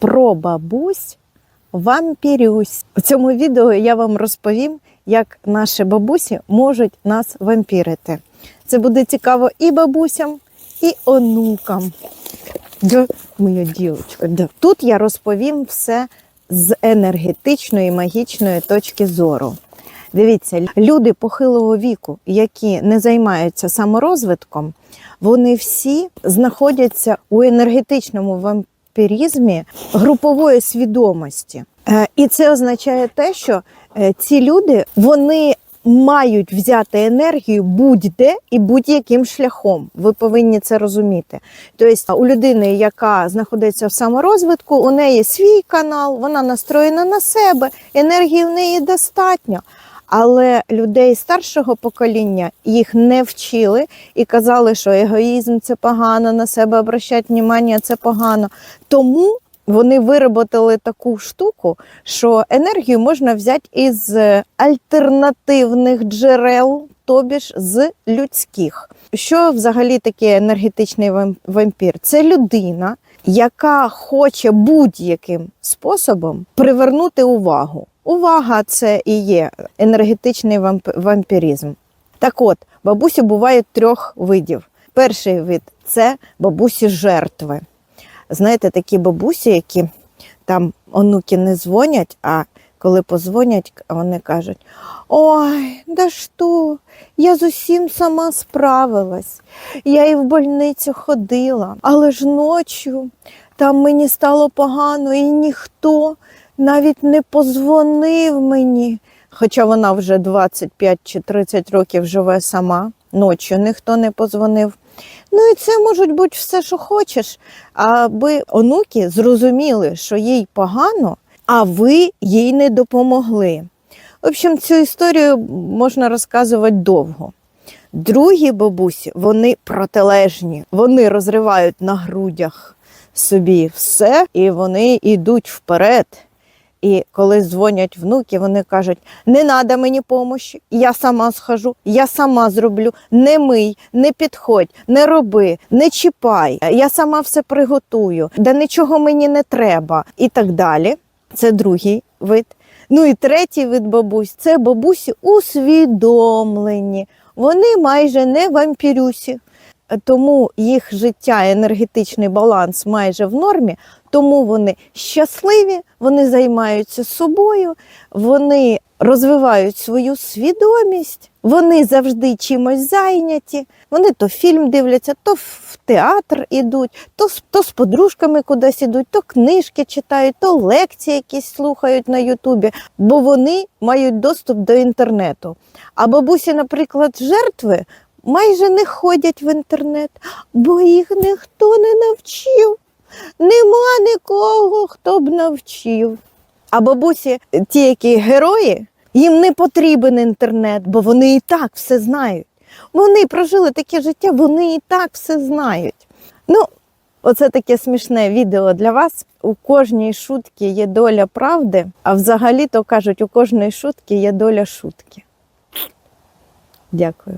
про бабусь вампірюсь. У цьому відео я вам розповім, як наші бабусі можуть нас вампірити. Це буде цікаво і бабусям, і онукам. Да, моя дівчинка, да. Тут я розповім все з енергетичної магічної точки зору. Дивіться, люди похилого віку, які не займаються саморозвитком, вони всі знаходяться у енергетичному вампірізмі групової свідомості. Е, І це означає те, що е, ці люди вони мають взяти енергію будь-де і будь-яким шляхом. Ви повинні це розуміти. Тобто, у людини, яка знаходиться в саморозвитку, у неї свій канал, вона настроєна на себе, енергії в неї достатньо. Але людей старшого покоління їх не вчили і казали, що егоїзм це погано, на себе обращати увагу це погано. Тому вони вироботали таку штуку, що енергію можна взяти із альтернативних джерел, тобі ж з людських. Що взагалі таке енергетичний вампір? Це людина, яка хоче будь-яким способом привернути увагу. Увага це і є енергетичний вамп- вампіризм. Так от, бабусі бувають трьох видів. Перший вид це бабусі жертви. Знаєте, такі бабусі, які там онуки не дзвонять, а коли позвонять, вони кажуть: Ой, да що, я з усім сама справилась. Я і в больницю ходила, але ж ночі там мені стало погано, і ніхто навіть не позвонив мені. Хоча вона вже 25 чи 30 років живе сама, ночі ніхто не позвонив. Ну і це може бути все, що хочеш, аби онуки зрозуміли, що їй погано, а ви їй не допомогли. В общем, цю історію можна розказувати довго. Другі бабусі, вони протилежні, вони розривають на грудях собі все, і вони йдуть вперед. І коли дзвонять внуки, вони кажуть: не треба мені допомоги, я сама схожу, я сама зроблю. Не мий, не підходь, не роби, не чіпай, я сама все приготую, да нічого мені не треба. І так далі. Це другий вид. Ну і третій вид бабусь це бабусі усвідомлені. Вони майже не вампірюсі. Тому їх життя, енергетичний баланс майже в нормі, тому вони щасливі, вони займаються собою, вони розвивають свою свідомість, вони завжди чимось зайняті. Вони то фільм дивляться, то в театр ідуть, то, то з подружками кудись ідуть, то книжки читають, то лекції якісь слухають на Ютубі, бо вони мають доступ до інтернету. А бабусі, наприклад, жертви майже не ходять в інтернет, бо їх ніхто не навчив. Нема нікого, хто б навчив. А бабусі, ті, які герої, їм не потрібен інтернет, бо вони і так все знають. Вони прожили таке життя, вони і так все знають. Ну, оце таке смішне відео для вас. У кожній шутки є доля правди, а взагалі то кажуть, у кожної шутки є доля шутки. Дякую.